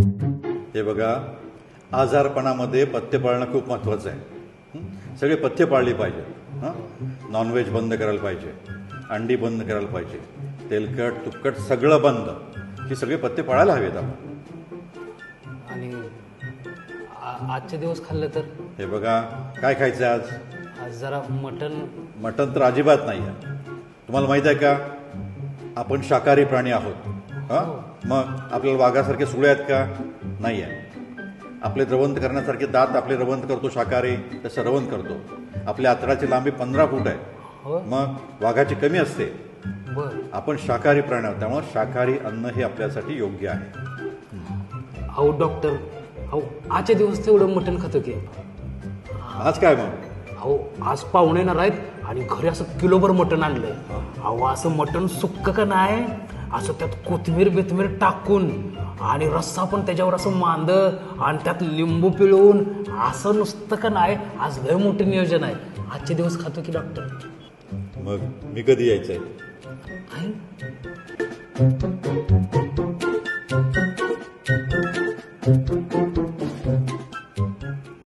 हे बघा आजारपणामध्ये पथ्य पाळणं खूप महत्त्वाचं आहे? सगळे पथ्य पाळली पाहिजे हां? नॉनव्हेज बंद करायला पाहिजे. अंडी बंद करायला पाहिजे. तेलकट तुपकट सगळं बंद. ही सगळे पथ्य पाळायला हवेत आपण. आणि आजचे दिवस खाल्लं तर? हे बघा काय खायचं आज? आज जरा मटण. मटण तर अजिबात नाही आहे तुम्हाला माहीत आहे का? आपण शाकाहारी प्राणी आहोत. हां? मग आपल्याला वाघासारखे सुळे आहेत का? नाही आहे आपले रवंत करण्यासारखे दात आपले रवंत करतो शाकाहारी तसं रवंत करतो. आपल्या आतडाची लांबी पंधरा फूट आहे. हो? मग वाघाची कमी असते. आपण शाकाहारी प्राणी आहोत त्यामुळे शाकाहारी अन्न हे आपल्यासाठी योग्य आहे. अहो डॉक्टर अहो आजच्या दिवस तेवढं मटण खातो की. आज काय मग? अहो आज पाहुणे येणार आहेत आणि घरी असं किलोभर मटण आणलंय. अहो असं मटण सुक्क का नाही? असं त्यात कोथिंबीर बिथमीर टाकून आणि रस्सा पण त्याच्यावर असं मांद आणि त्यात लिंबू पिळवून असं नुसतं का नाही आज लय मोठं नियोजन आहे. आजचे दिवस खातो की डॉक्टर? मग मी कधी यायचंय? आहे